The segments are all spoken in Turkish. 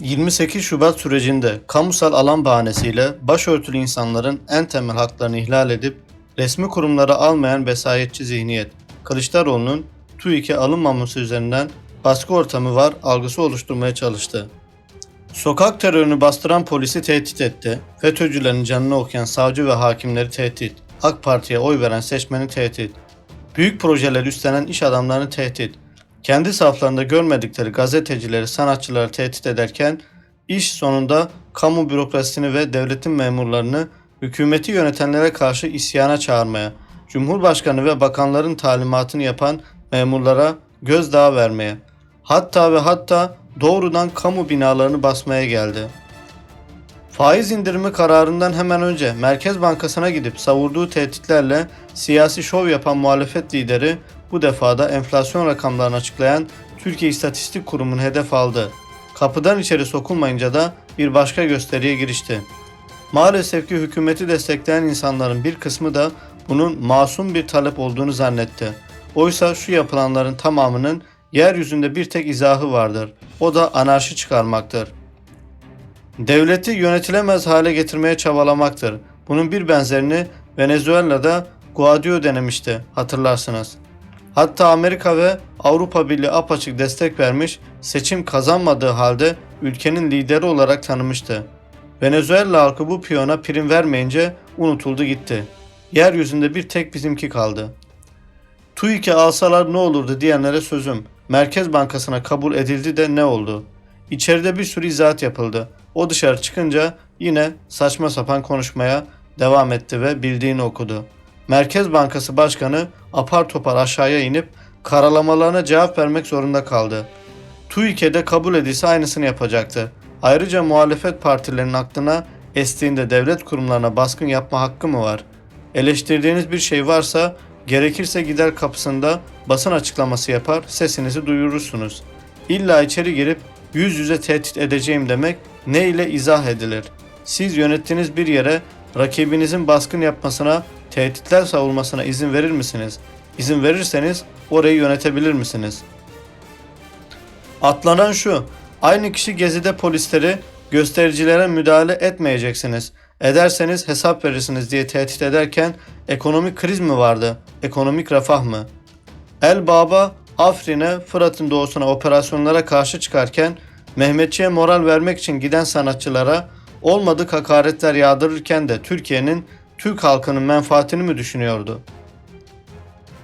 28 Şubat sürecinde kamusal alan bahanesiyle başörtülü insanların en temel haklarını ihlal edip resmi kurumlara almayan vesayetçi zihniyet, Kılıçdaroğlu'nun TÜİK'e alınmaması üzerinden baskı ortamı var algısı oluşturmaya çalıştı. Sokak terörünü bastıran polisi tehdit etti. FETÖ'cülerin canını okuyan savcı ve hakimleri tehdit. AK Parti'ye oy veren seçmeni tehdit. Büyük projeler üstlenen iş adamlarını tehdit. Kendi saflarında görmedikleri gazetecileri, sanatçıları tehdit ederken iş sonunda kamu bürokrasisini ve devletin memurlarını hükümeti yönetenlere karşı isyana çağırmaya, Cumhurbaşkanı ve bakanların talimatını yapan memurlara gözdağı vermeye, hatta ve hatta doğrudan kamu binalarını basmaya geldi. Faiz indirimi kararından hemen önce Merkez Bankası'na gidip savurduğu tehditlerle siyasi şov yapan muhalefet lideri bu defada enflasyon rakamlarını açıklayan Türkiye İstatistik Kurumu'nu hedef aldı. Kapıdan içeri sokulmayınca da bir başka gösteriye girişti. Maalesef ki hükümeti destekleyen insanların bir kısmı da bunun masum bir talep olduğunu zannetti. Oysa şu yapılanların tamamının yeryüzünde bir tek izahı vardır. O da anarşi çıkarmaktır. Devleti yönetilemez hale getirmeye çabalamaktır. Bunun bir benzerini Venezuela'da Guaido denemişti hatırlarsınız. Hatta Amerika ve Avrupa Birliği apaçık destek vermiş, seçim kazanmadığı halde ülkenin lideri olarak tanımıştı. Venezuela halkı bu piyona prim vermeyince unutuldu gitti. Yeryüzünde bir tek bizimki kaldı. TÜİK'e alsalar ne olurdu diyenlere sözüm. Merkez Bankası'na kabul edildi de ne oldu? İçeride bir sürü izahat yapıldı. O dışarı çıkınca yine saçma sapan konuşmaya devam etti ve bildiğini okudu. Merkez Bankası Başkanı apar topar aşağıya inip karalamalarına cevap vermek zorunda kaldı. TÜİK'e de kabul edilse aynısını yapacaktı. Ayrıca muhalefet partilerinin aklına estiğinde devlet kurumlarına baskın yapma hakkı mı var? Eleştirdiğiniz bir şey varsa gerekirse gider kapısında basın açıklaması yapar, sesinizi duyurursunuz. İlla içeri girip yüz yüze tehdit edeceğim demek ne ile izah edilir? Siz yönettiğiniz bir yere rakibinizin baskın yapmasına, tehditler savurmasına izin verir misiniz? İzin verirseniz orayı yönetebilir misiniz? Atlanan şu, aynı kişi gezide polisleri göstericilere müdahale etmeyeceksiniz. Ederseniz hesap verirsiniz diye tehdit ederken ekonomik kriz mi vardı? Ekonomik refah mı? El Baba Afrin'e Fırat'ın doğusuna operasyonlara karşı çıkarken Mehmetçiğe moral vermek için giden sanatçılara olmadık hakaretler yağdırırken de Türkiye'nin Türk halkının menfaatini mi düşünüyordu?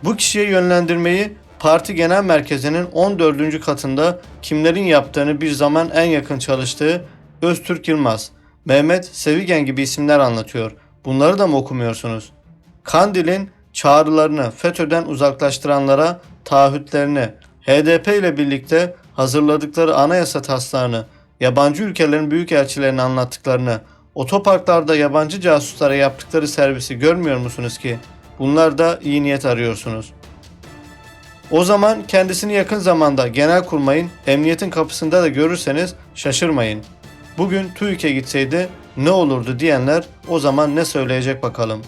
Bu kişiye yönlendirmeyi parti genel merkezinin 14. katında kimlerin yaptığını bir zaman en yakın çalıştığı Öztürk Yılmaz, Mehmet Sevigen gibi isimler anlatıyor. Bunları da mı okumuyorsunuz? Kandil'in çağrılarını FETÖ'den uzaklaştıranlara taahhütlerini, HDP ile birlikte hazırladıkları anayasa taslağını, yabancı ülkelerin büyükelçilerine anlattıklarını, otoparklarda yabancı casuslara yaptıkları servisi görmüyor musunuz ki? Bunlar da iyi niyet arıyorsunuz. O zaman kendisini yakın zamanda genelkurmayın, emniyetin kapısında da görürseniz şaşırmayın. Bugün TÜİK'e gitseydi ne olurdu diyenler o zaman ne söyleyecek bakalım.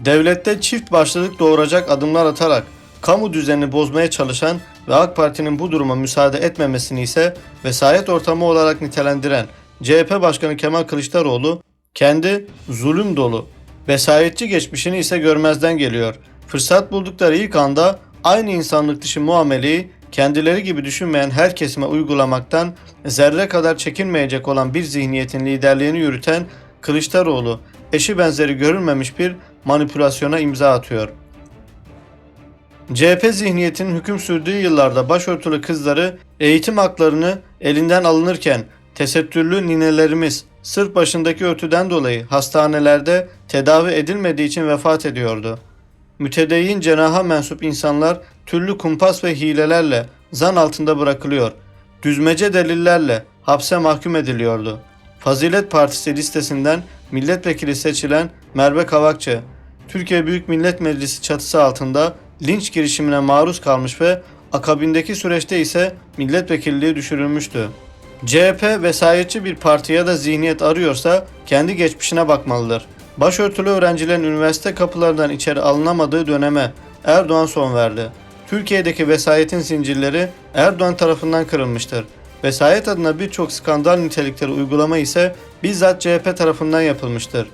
Devlette çift başlılık doğuracak adımlar atarak kamu düzenini bozmaya çalışan ve AK Parti'nin bu duruma müsaade etmemesini ise vesayet ortamı olarak nitelendiren CHP Başkanı Kemal Kılıçdaroğlu kendi zulüm dolu vesayetçi geçmişini ise görmezden geliyor. Fırsat buldukları ilk anda aynı insanlık dışı muameleyi kendileri gibi düşünmeyen her kesime uygulamaktan zerre kadar çekinmeyecek olan bir zihniyetin liderliğini yürüten Kılıçdaroğlu eşi benzeri görülmemiş bir manipülasyona imza atıyor. CHP zihniyetinin hüküm sürdüğü yıllarda başörtülü kızları eğitim haklarını elinden alınırken tesettürlü ninelerimiz sırf başındaki örtüden dolayı hastanelerde tedavi edilmediği için vefat ediyordu. Mütedeyyin cenaha mensup insanlar türlü kumpas ve hilelerle zan altında bırakılıyor. Düzmece delillerle hapse mahkum ediliyordu. Fazilet Partisi listesinden milletvekili seçilen Merve Kavakçı, Türkiye Büyük Millet Meclisi çatısı altında linç girişimine maruz kalmış ve akabindeki süreçte ise milletvekilliği düşürülmüştü. CHP vesayetçi bir parti ya da zihniyet arıyorsa kendi geçmişine bakmalıdır. Başörtülü öğrencilerin üniversite kapılarından içeri alınamadığı döneme Erdoğan son verdi. Türkiye'deki vesayetin zincirleri Erdoğan tarafından kırılmıştır. vesayet adına birçok skandal nitelikleri uygulama ise bizzat CHP tarafından yapılmıştır.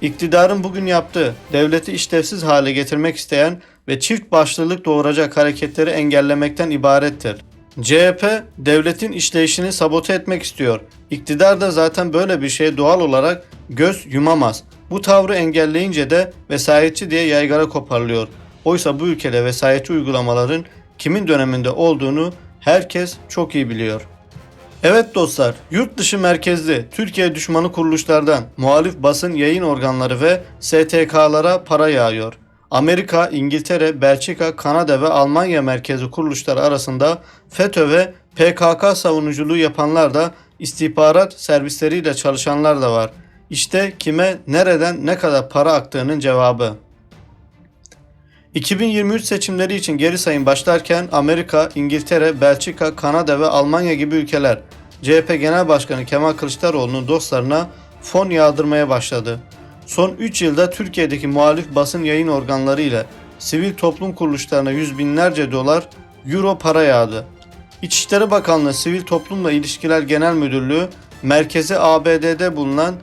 İktidarın bugün yaptığı, devleti işlevsiz hale getirmek isteyen ve çift başlılık doğuracak hareketleri engellemekten ibarettir. CHP, devletin işleyişini sabote etmek istiyor. İktidar da zaten böyle bir şeye doğal olarak göz yumamaz. Bu tavrı engelleyince de vesayetçi diye yaygara koparılıyor. Oysa bu ülkede vesayetçi uygulamaların kimin döneminde olduğunu herkes çok iyi biliyor. Evet dostlar, yurt dışı merkezli Türkiye düşmanı kuruluşlardan muhalif basın yayın organları ve STK'lara para yağıyor. Amerika, İngiltere, Belçika, Kanada ve Almanya merkezli kuruluşlar arasında FETÖ ve PKK savunuculuğu yapanlar da istihbarat servisleriyle çalışanlar da var. İşte kime nereden ne kadar para aktığının cevabı. 2023 seçimleri için geri sayım başlarken Amerika, İngiltere, Belçika, Kanada ve Almanya gibi ülkeler CHP Genel Başkanı Kemal Kılıçdaroğlu'nun dostlarına fon yağdırmaya başladı. Son 3 yılda Türkiye'deki muhalif basın yayın organları ile sivil toplum kuruluşlarına yüz binlerce dolar, euro para yağdı. İçişleri Bakanlığı Sivil Toplumla İlişkiler Genel Müdürlüğü merkezi ABD'de bulunan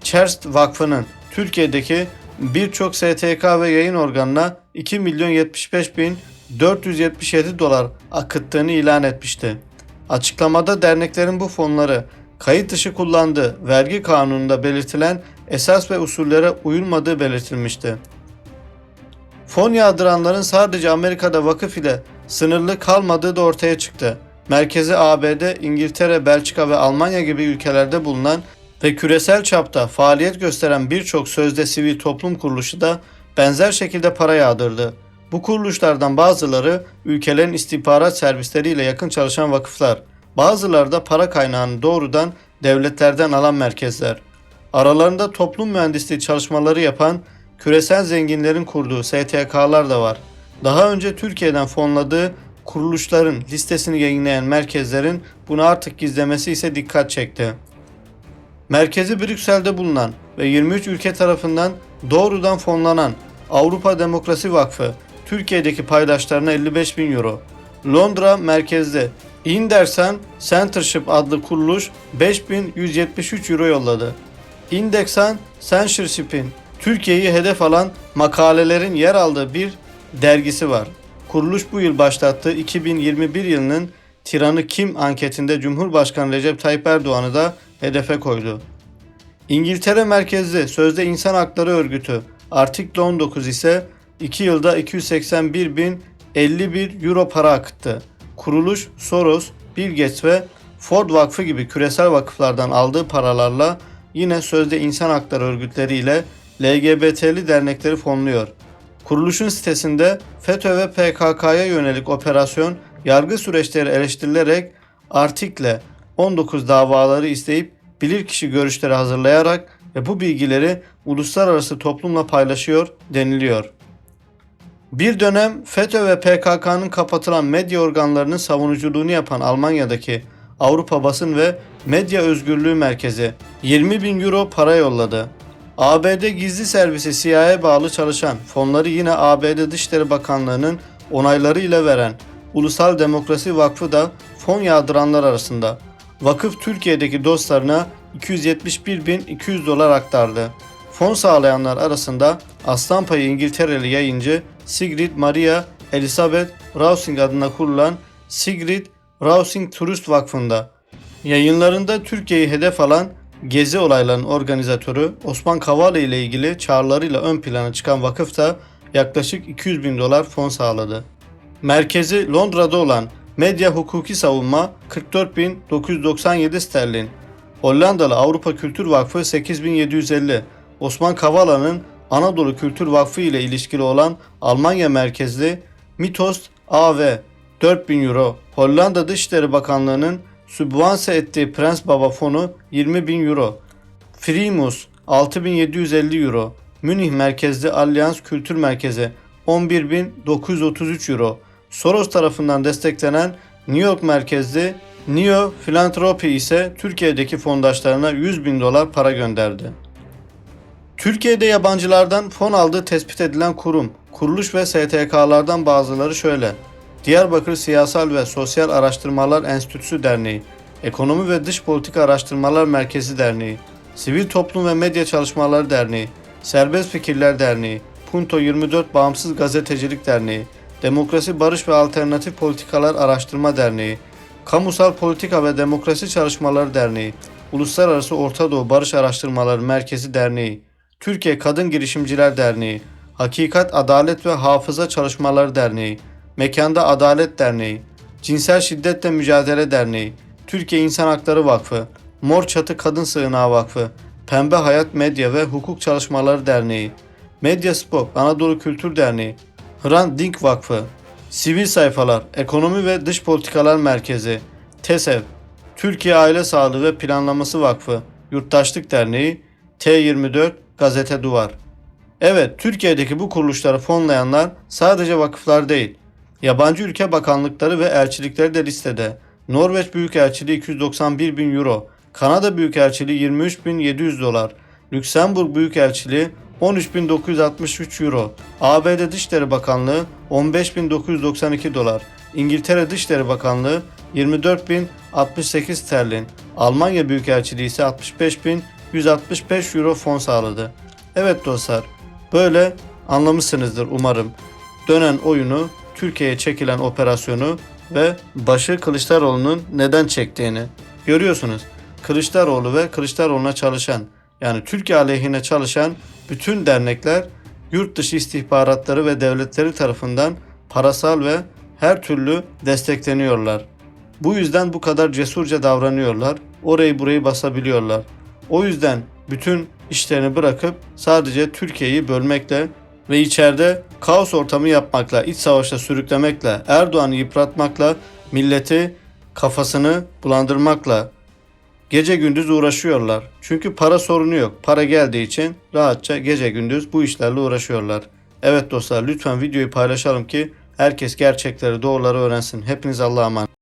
Çerst Vakfı'nın Türkiye'deki birçok STK ve yayın organına 2 milyon 75 bin 477 dolar akıttığını ilan etmişti. Açıklamada derneklerin bu fonları kayıt dışı kullandığı vergi kanununda belirtilen esas ve usullere uyulmadığı belirtilmişti. Fon yağdıranların sadece Amerika'da vakıf ile sınırlı kalmadığı da ortaya çıktı. Merkezi ABD, İngiltere, Belçika ve Almanya gibi ülkelerde bulunan ve küresel çapta faaliyet gösteren birçok sözde sivil toplum kuruluşu da benzer şekilde para yağdırdı. Bu kuruluşlardan bazıları ülkelerin istihbarat servisleriyle yakın çalışan vakıflar, bazıları da para kaynağını doğrudan devletlerden alan merkezler. Aralarında toplum mühendisliği çalışmaları yapan küresel zenginlerin kurduğu STK'lar da var. Daha önce Türkiye'den fonladığı kuruluşların listesini yayınlayan merkezlerin bunu artık gizlemesi ise dikkat çekti. Merkezi Brüksel'de bulunan ve 23 ülke tarafından doğrudan fonlanan Avrupa Demokrasi Vakfı Türkiye'deki paydaşlarına 55 bin euro. Londra merkezde Indersen Centership adlı kuruluş 5173 euro yolladı. Indexan Censorship'in Türkiye'yi hedef alan makalelerin yer aldığı bir dergisi var. Kuruluş bu yıl başlattığı 2021 yılının Tiranı Kim anketinde Cumhurbaşkanı Recep Tayyip Erdoğan'ı da hedefe koydu. İngiltere merkezli Sözde İnsan Hakları Örgütü Artikel 19 ise 2 yılda 281 bin 51 euro para akıttı. Kuruluş Soros, Bill Gates ve Ford Vakfı gibi küresel vakıflardan aldığı paralarla yine sözde insan hakları örgütleriyle LGBT'li dernekleri fonluyor. Kuruluşun sitesinde FETÖ ve PKK'ya yönelik operasyon yargı süreçleri eleştirilerek artikle 19 davaları isteyip bilirkişi görüşleri hazırlayarak ve bu bilgileri uluslararası toplumla paylaşıyor deniliyor. Bir dönem FETÖ ve PKK'nın kapatılan medya organlarının savunuculuğunu yapan Almanya'daki Avrupa Basın ve Medya Özgürlüğü Merkezi 20 bin euro para yolladı. ABD gizli servisi CIA'ya bağlı çalışan fonları yine ABD Dışişleri Bakanlığı'nın onaylarıyla veren Ulusal Demokrasi Vakfı da fon yağdıranlar arasında. Vakıf Türkiye'deki dostlarına 271.200 dolar aktardı. Fon sağlayanlar arasında aslan payı İngiltereli yayıncı Sigrid Maria Elizabeth Rousing adına kurulan Sigrid Rousing Turist Vakfı'nda yayınlarında Türkiye'yi hedef alan gezi olaylarının organizatörü Osman Kavala ile ilgili çağrılarıyla ön plana çıkan vakıf da yaklaşık 200 bin dolar fon sağladı. Merkezi Londra'da olan Medya Hukuki Savunma 44.997 sterlin. Hollandalı Avrupa Kültür Vakfı 8750. Osman Kavala'nın Anadolu Kültür Vakfı ile ilişkili olan Almanya merkezli Mitos AV 4000 euro. Hollanda Dışişleri Bakanlığı'nın sübvanse ettiği Prens Baba fonu 20 bin euro. Frimus 6750 euro. Münih merkezli Allianz Kültür Merkezi 11.933 euro. Soros tarafından desteklenen New York merkezli Neo Philanthropy ise Türkiye'deki fondaşlarına 100 bin dolar para gönderdi. Türkiye'de yabancılardan fon aldığı tespit edilen kurum, kuruluş ve STK'lardan bazıları şöyle. Diyarbakır Siyasal ve Sosyal Araştırmalar Enstitüsü Derneği, Ekonomi ve Dış Politika Araştırmalar Merkezi Derneği, Sivil Toplum ve Medya Çalışmaları Derneği, Serbest Fikirler Derneği, Punto 24 Bağımsız Gazetecilik Derneği, Demokrasi Barış ve Alternatif Politikalar Araştırma Derneği, Kamusal Politika ve Demokrasi Çalışmaları Derneği, Uluslararası Orta Doğu Barış Araştırmaları Merkezi Derneği, Türkiye Kadın Girişimciler Derneği, Hakikat Adalet ve Hafıza Çalışmaları Derneği, Mekanda Adalet Derneği, Cinsel Şiddetle Mücadele Derneği, Türkiye İnsan Hakları Vakfı, Mor Çatı Kadın Sığınağı Vakfı, Pembe Hayat Medya ve Hukuk Çalışmaları Derneği, Medyaspor Anadolu Kültür Derneği, Hrant Dink Vakfı, Sivil Sayfalar, Ekonomi ve Dış Politikalar Merkezi, TESEV, Türkiye Aile Sağlığı ve Planlaması Vakfı, Yurttaşlık Derneği, T24, Gazete Duvar. Evet, Türkiye'deki bu kuruluşları fonlayanlar sadece vakıflar değil. Yabancı ülke bakanlıkları ve elçilikleri de listede. Norveç Büyükelçiliği 291 bin euro, Kanada Büyükelçiliği 23 bin 700 dolar, Lüksemburg Büyükelçiliği 13.963 euro, ABD Dışişleri Bakanlığı 15.992 dolar, İngiltere Dışişleri Bakanlığı 24.068 sterlin, Almanya Büyükelçiliği ise 65.165 euro fon sağladı. Evet dostlar, böyle anlamışsınızdır umarım. Dönen oyunu, Türkiye'ye çekilen operasyonu ve başı Kılıçdaroğlu'nun neden çektiğini görüyorsunuz. Kılıçdaroğlu ve Kılıçdaroğlu'na çalışan yani Türkiye aleyhine çalışan bütün dernekler yurt dışı istihbaratları ve devletleri tarafından parasal ve her türlü destekleniyorlar. Bu yüzden bu kadar cesurca davranıyorlar. Orayı burayı basabiliyorlar. O yüzden bütün işlerini bırakıp sadece Türkiye'yi bölmekle ve içeride kaos ortamı yapmakla, iç savaşa sürüklemekle, Erdoğan'ı yıpratmakla, milleti kafasını bulandırmakla gece gündüz uğraşıyorlar. Çünkü para sorunu yok. Para geldiği için rahatça gece gündüz bu işlerle uğraşıyorlar. Evet dostlar lütfen videoyu paylaşalım ki herkes gerçekleri doğruları öğrensin. Hepiniz Allah'a emanet.